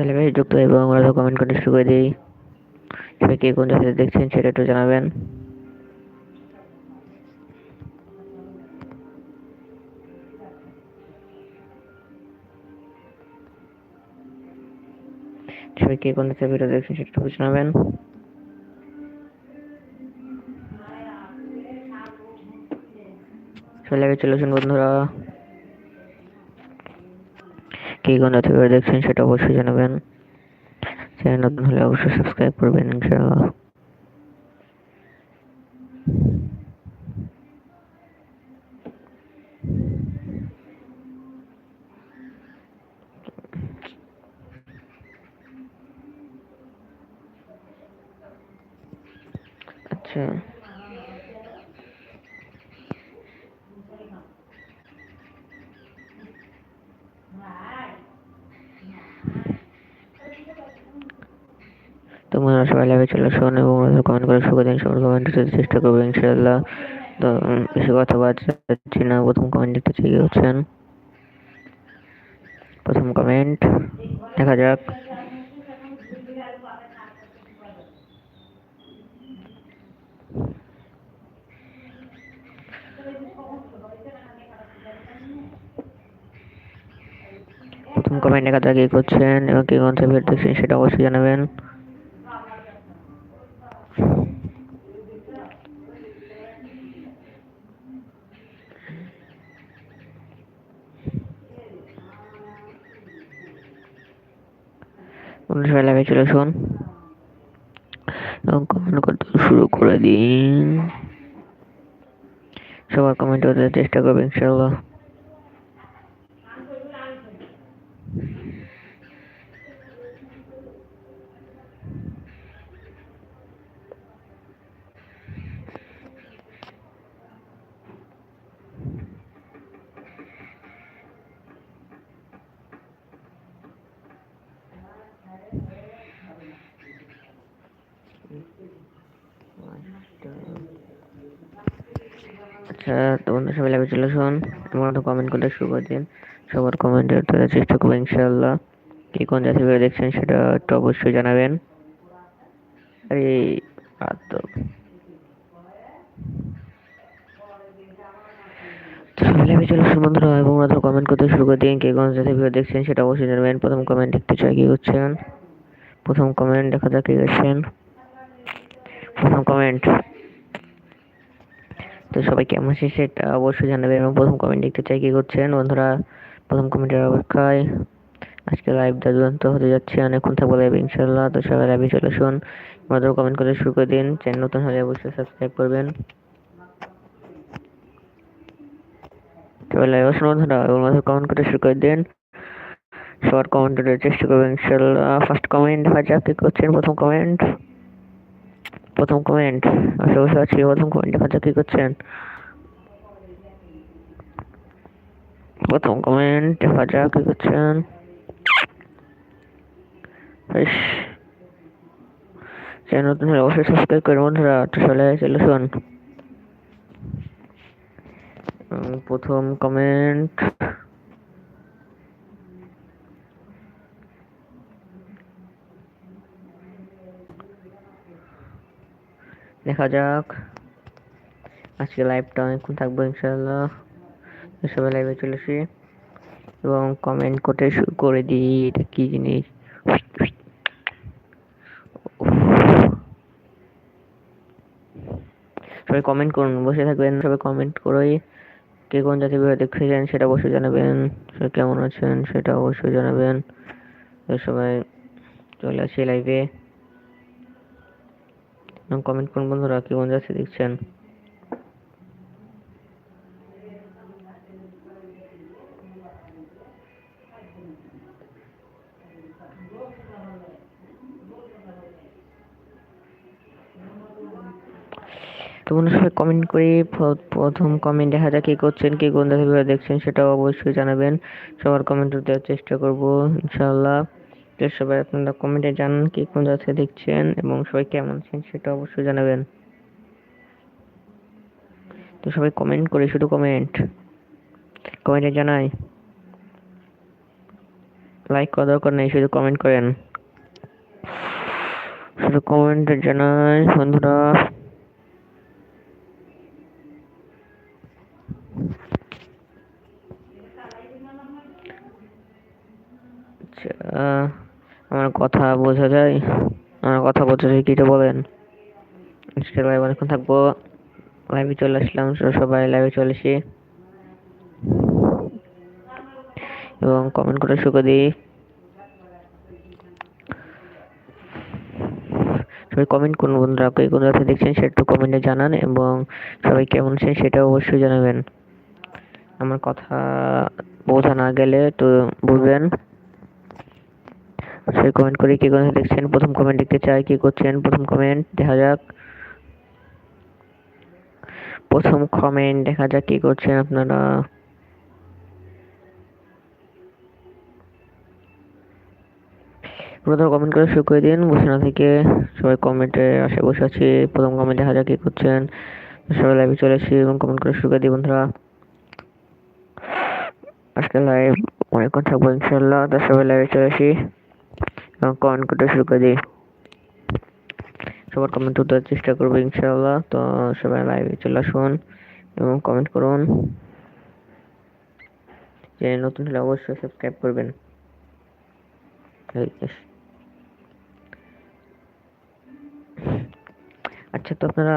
চ্যানেলে বেশি যুক্ত এবং আমরা কমেন্ট করতে শুরু করে দিই। সবাই কে কোন জায়গাতে দেখছেন সেটা একটু জানাবেন। কে কোন জায়গাতে ভিডিও দেখছেন সেটা একটু জানাবেন। চলে গেছে চলেছেন বন্ধুরা। কে কোন থেকে দেখছেন সেটা অবশ্যই জানাবেন। চ্যানেল নতুন হলে অবশ্যই সাবস্ক্রাইব করবেন ইনশাআল্লাহ। আচ্ছা। সবাই লাইভে চলে আসুন এবং কমেন্ট করে দিন সবার কমেন্ট চেষ্টা করব ইনশাআল্লাহ। তো বেশি কথা না। প্রথম কমেন্ট চেয়ে প্রথম কমেন্ট দেখা যাক। প্রথম কমেন্ট দেখা যাক, কি করছেন এবং কি কোন ভিডিও দেখছেন সেটা অবশ্যই জানাবেন। অনুসারে লাগে চলে আসুন এবং কমেন্ট করতে শুরু করে দিন। সবার কমেন্ট করতে চেষ্টা করবে, ইনশাআল্লাহ। আচ্ছা তো বন্ধু সবাই লাইভে চলে আসুন আমার তো কমেন্ট করতে শুরু করে দিন। সবার কমেন্ট তাদের চেষ্টা করব, ইনশাআল্লাহ। কি কোন জাতি করে দেখছেন সেটা একটু অবশ্যই জানাবেন। আরে তো লাইভে চলে আসুন বন্ধুরা। এবং মাত্র কমেন্ট করতে শুরু করে দিন। কে কোন জাতি ভিডিও দেখছেন সেটা অবশ্যই জানাবেন। প্রথম কমেন্ট দেখতে চাই, কি করছেন? প্রথম কমেন্ট দেখা যাক, কি করছেন? প্রথম কমেন্ট তো সবাই কেমন আছে সেটা অবশ্যই জানাবে এবং প্রথম কমেন্ট দেখতে চাই, কি করছেন? বন্ধুরা, প্রথম কমেন্টের অপেক্ষায় আজকে লাইভটা দুরন্ত হতে যাচ্ছে, অনেকক্ষণ থাকব লাইভ ইনশাল্লাহ তো সবাই লাইভে চলে আসুন আমাদের কমেন্ট করে শুরু করে দিন। চ্যানেল নতুন হলে অবশ্যই সাবস্ক্রাইব করবেন। সবাই লাইভ আসুন বন্ধুরা, এবং কমেন্ট করে শুরু করে দিন। সবার কমেন্ট চেষ্টা করবেন ইনশাল্লাহ ফার্স্ট কমেন্ট যাক কি করছেন? প্রথম কমেন্ট প্রথম কমেন্ট আশা বসে আছি প্রথম কমেন্ট দেখা যাক কি করছেন। প্রথম কমেন্ট দেখা যাক কি করছেন চ্যানেল নতুন হলে অবশ্যই সাবস্ক্রাইব করুন বন্ধুরা, তো চলে চলে শুন প্রথম কমেন্ট দেখা যাক। আজকে লাইভটা অনেকক্ষণ থাকব ইনশাল্লাহ সবাই লাইভে চলে আসি। এবং কমেন্ট করতে শুরু করে দিই, এটা কি জিনিস? সবাই কমেন্ট করুন, বসে থাকবেন, সবাই কমেন্ট করেই। কে কোন জাতি ভিডিও দেখছেন সেটা অবশ্যই জানাবেন। সবাই কেমন আছেন সেটা অবশ্যই জানাবেন। সবাই চলে আসি লাইভে কমেন্ট করুন বন্ধুরা কি কোন জাতি দেখছেন? তো বন্ধুরা সবাই কমেন্ট করে প্রথম কমেন্ট দেখা যাক কি করছেন, কি কোন ভিডিও দেখছেন, সেটাও অবশ্যই জানাবেন। সবার কমেন্ট দেওয়ার চেষ্টা করব, ইনশাআল্লাহ। তো সবাই আপনারা কমেন্টে জানান কি কোন জায়গা দেখছেন এবং সবাই কেমন আছেন সেটা অবশ্যই জানাবেন। তো সবাই কমেন্ট করে শুধু কমেন্ট কমেন্টে জানাই। লাইক করা দরকার নেই, শুধু কমেন্ট করেন। শুধু কমেন্টে জানাই, বন্ধুরা। আচ্ছা। কথা বোঝা যায়। আমার কথা বোঝা যায় কিটা বলেন? আজকে লাইভ অনেকক্ষণ থাকব। লাইভে চলে আসলাম সবাই লাইভে চলে এসে। এবং কমেন্ট করে শুকে দিই সবাই কমেন্ট করুন বন্ধুরা, কে কোন থেকে দেখছেন সেটা একটু কমেন্টে জানান এবং সবাই কেমন আছেন সেটাও অবশ্যই জানাবেন। আমার কথা বোঝা না গেলে তো বুঝবেন। সেই কমেন্ট করে কে কোন দেখছেন, প্রথম কমেন্ট দেখতে চাই, কি করছেন, প্রথম কমেন্ট দেখা যাক। প্রথম কমেন্ট দেখা যাক কি করছেন আপনারা। প্রথম কমেন্ট করে শুরু করে দিন, বসে না থেকে সবাই কমেন্টে আসে বসে আছি। প্রথম কমেন্ট দেখা যাক কি করছেন, সবাই লাইভে চলে আসি এবং কমেন্ট করে শুরু করে দিই বন্ধুরা। আজকে লাইভ অনেকক্ষণ থাকব ইনশাল্লাহ তো সবাই লাইভে চলে আসি কমেন্ট করতে শুরু করে দিই। সবার কমেন্ট উত্তরের চেষ্টা করব ইনশাআল্লাহ। তো সবাই লাইভে চলে আসুন এবং কমেন্ট করুন। যে নতুন হলে অবশ্যই সাবস্ক্রাইব করবেন। আচ্ছা তো আপনারা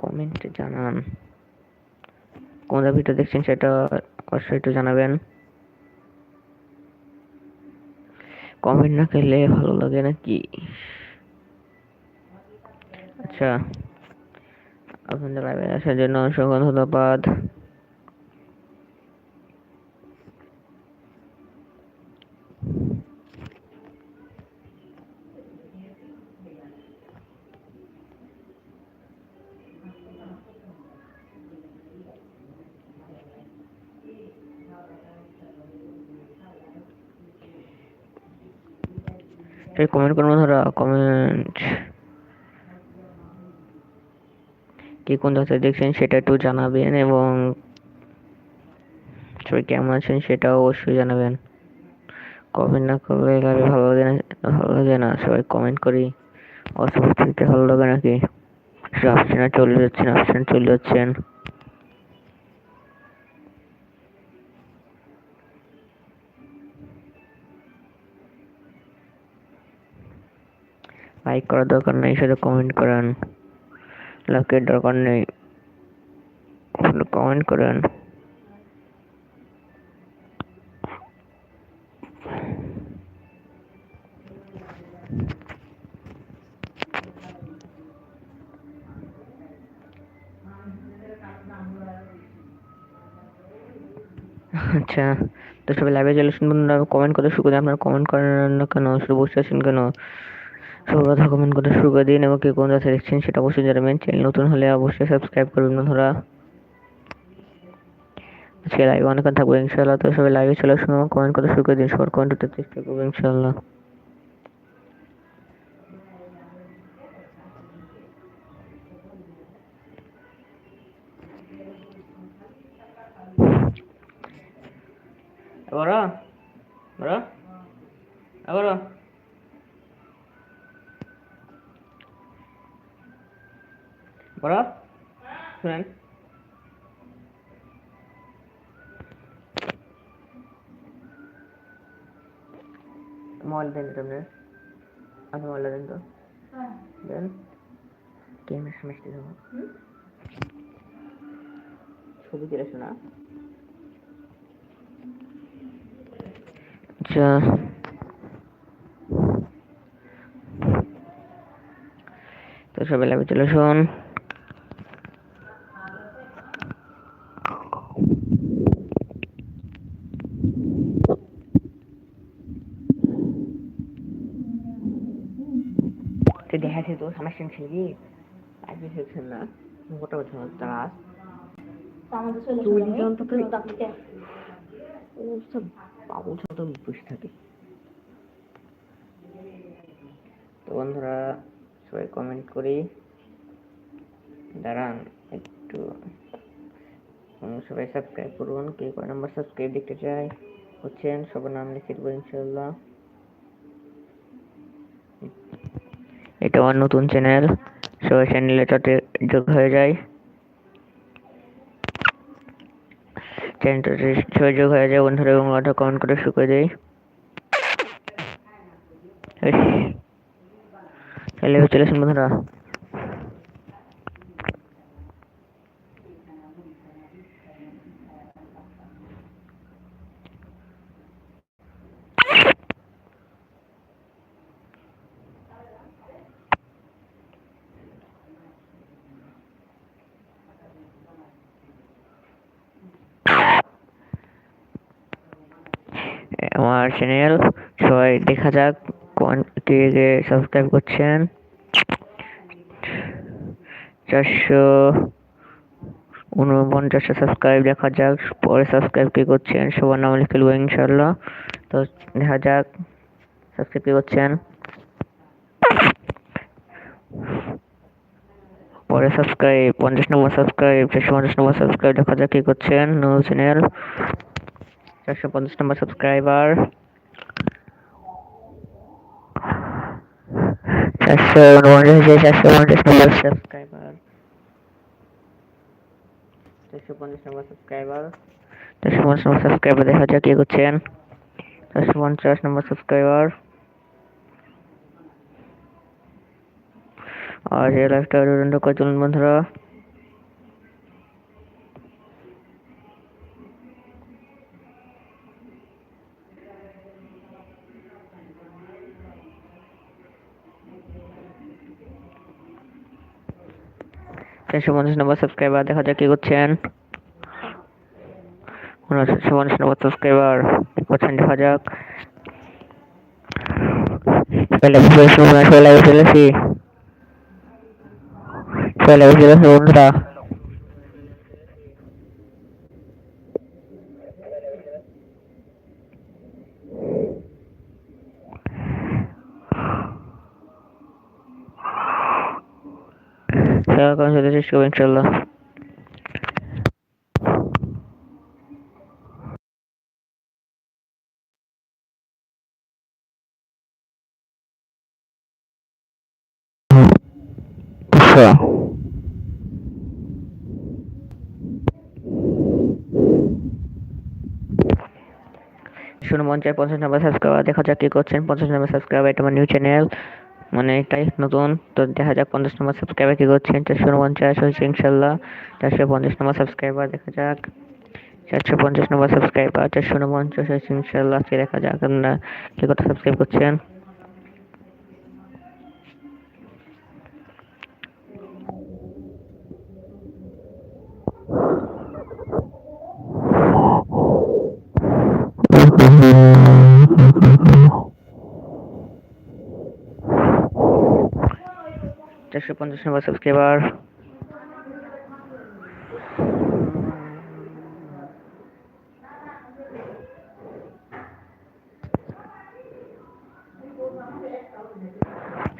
কমেন্টে জানান। কোন ভিডিও দেখছেন সেটা অবশ্যই একটু জানাবেন। কমেন্ট না খেলে ভালো লাগে নাকি? আচ্ছা আপনাদের লাইভে আসার জন্য অসংখ্য ধন্যবাদ। এই কমেন্ট করব ধরা কমেন্ট কে কোন জায়গা দেখছেন সেটা একটু জানাবেন এবং সবাই কেমন আছেন সেটাও অবশ্যই জানাবেন। কমেন্ট না করলে ভালো লাগে না, ভালো লাগে না, সবাই কমেন্ট করি। অসুবিধা ভালো লাগে নাকি? আসছেন আর চলে যাচ্ছেন, আসছেন, চলে যাচ্ছেন। লাইক করার দরকার নেই, শুধু কমেন্ট করেন। লাইকের দরকার নেই, শুধু কমেন্ট করেন। আচ্ছা তো সবাই লাইভে চলে আসুন বন্ধুরা কমেন্ট করে শুরু করে আপনারা কমেন্ট করেন না কেন, শুধু বসে আছেন কেন? সবাই কথা কমেন্ট করে শুরু করে দিন এবং কে কোন থেকে দেখছেন সেটা অবশ্যই জানাবেন। চ্যানেল নতুন হলে অবশ্যই সাবস্ক্রাইব করবেন বন্ধুরা। আজকে লাইভে অনেকক্ষণ থাকব ইনশাল্লাহ তো সবাই লাইভে চলে আসুন কমেন্ট করে শুরু করে দিন। সবার কমেন্ট করতে চেষ্টা করব ইনশাআল্লাহ। মোবাইল দেন তো আপনার। আপনি মোবাইল দেন তো? দেন। গেমের সমস্যা দেবো ছবি তুলে শোনা। আচ্ছা। তো সবাই লাভে চলে শোন তুই দেখাচ্ছি তো সমস্যা ছিলি আজকে খেলছেন না গোটা বছর তারা আমাদের চলে চুল আসবে যন্ত্র তো- আমি ডাকতে ও সব বাবু ছোট বসে থাকে তো বন্ধুরা সবাই কমেন্ট করি। দাঁড়ান একটু। সবাই সাবস্ক্রাইব করুন কে কয় নাম্বার সাবস্ক্রাইব দেখতে চাই হচ্ছেন সবার নাম লিখে দেবো ইনশাল্লাহ এটা আমার নতুন চ্যানেল সবাই চ্যানেলে তাতে যোগ হয়ে যায়। চ্যানেলটাতে যোগ হয়ে যায়, বন্ধুরা, এবং অর্ডার কমেন্ট করে শুকে দেয় তাহলে চলে আসুন, বন্ধুরা। আমার চ্যানেল সবাই দেখা যাক কোন কে কে সাবস্ক্রাইব করছেন। চারশো উনপঞ্চাশটা সাবস্ক্রাইব দেখা যাক, পরে সাবস্ক্রাইব কে করছেন, সবার নাম লিখে দেবো ইনশাল্লাহ তো দেখা যাক সাবস্ক্রাইব কে করছেন। পরে সাবস্ক্রাইব পঞ্চাশ নম্বর সাবস্ক্রাইব চারশো পঞ্চাশ নম্বর সাবস্ক্রাইব দেখা যাক কে করছেন নো চ্যানেল চারশো পঞ্চাশ নম্বর সাবস্ক্রাইবার। চারশো উনপঞ্চাশ চারশো পঞ্চাশ নম্বর সাবস্ক্রাইবার। চারশো পঞ্চাশ নম্বর সাবস্ক্রাইবার। চারশো পঞ্চাশ নম্বর সাবস্ক্রাইবার দেখা যাক কে করছেন। চারশো পঞ্চাশ নম্বর সাবস্ক্রাইবার। আর এই লাইফটা বন্ধুরা। চারশো পঞ্চাশ নম্বর সাবস্ক্রাইবার দেখা যাক কি করছেন। চারশো পঞ্চাশ নম্বর সাবস্ক্রাইবার কি করছেন দেখা যাক। চলে চলে চলেছি চলে চলেছি বন্ধুরা। সেবা করার সাথে চেষ্টা করব ইনশাল্লাহ। আচ্ছা। শুনে মন চায় পঞ্চাশ নম্বর সাবস্ক্রাইবার দেখা যাক কি করছেন। পঞ্চাশ নম্বর সাবস্ক্রাইবার এটা আমার নিউ চ্যানেল মানে এটাই নতুন। তো দেখা যাক পঞ্চাশ নম্বর সাবস্ক্রাইবার কি করছেন। চারশো উনপঞ্চাশ হয়েছে ইনশাল্লাহ। চারশো পঞ্চাশ নম্বর সাবস্ক্রাইবার দেখা যাক। চারশো পঞ্চাশ নম্বর সাবস্ক্রাইবার চারশো উনপঞ্চাশ হয়েছে ইনশাল্লাহ। আজকে দেখা যাক আপনারা কি কথা সাবস্ক্রাইব করছেন। চারশো পঞ্চাশ নম্বর সাবস্ক্রাইবার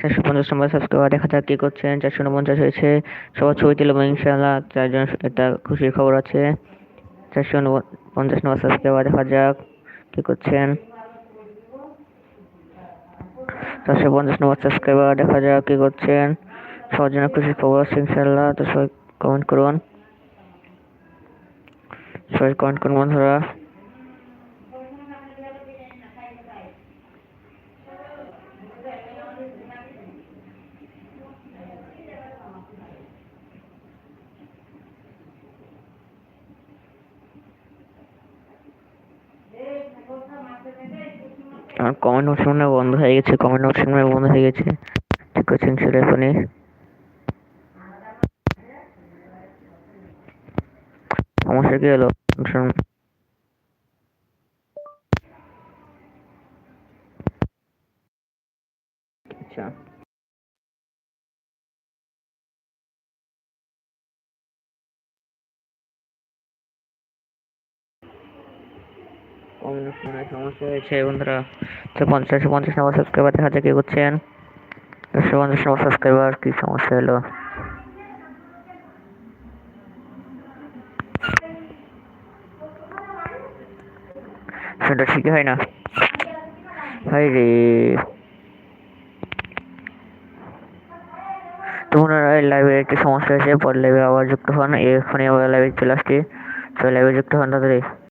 চারশো পঞ্চাশ নম্বর সাবস্ক্রাইবার দেখা যাক কি করছেন। চারশো উনপঞ্চাশ হয়েছে। সবার ছবি তুলব ইনশাআল্লাহ। চারজন একটা খুশির খবর আছে। চারশো পঞ্চাশ নম্বর সাবস্ক্রাইবার দেখা যাক কি করছেন। চারশো পঞ্চাশ নম্বর সাবস্ক্রাইবার দেখা যাক কি করছেন। সবার জন্য খুশির খবর আছে ইনশাআল্লাহ। তো সবাই কমেন্ট করুন। সবাই কমেন্ট করুন, বন্ধুরা। আমার কমেন্ট অপশন বন্ধ হয়ে গেছে কমেন্ট অপশন বন্ধ হয়ে গেছে। ঠিক আছে কি হলো অপশন আচ্ছা। সমস্যা হয়েছে বন্ধুরা। তো পঞ্চাশ পঞ্চাশ নম্বর সাবস্ক্রাইবার দেখা যাক কি করছেন একশো পঞ্চাশ নম্বর সাবস্ক্রাইবার কি সমস্যা হলো সেটা ঠিকই হয় না। হাই রে। তোমার ওনারা লাইভে একটি সমস্যা হয়েছে পরে লাইভে আবার যুক্ত হন। এক্ষুনি আবার লাইভে চলে আসছে। তো লাইভে যুক্ত হন তাড়াতাড়ি।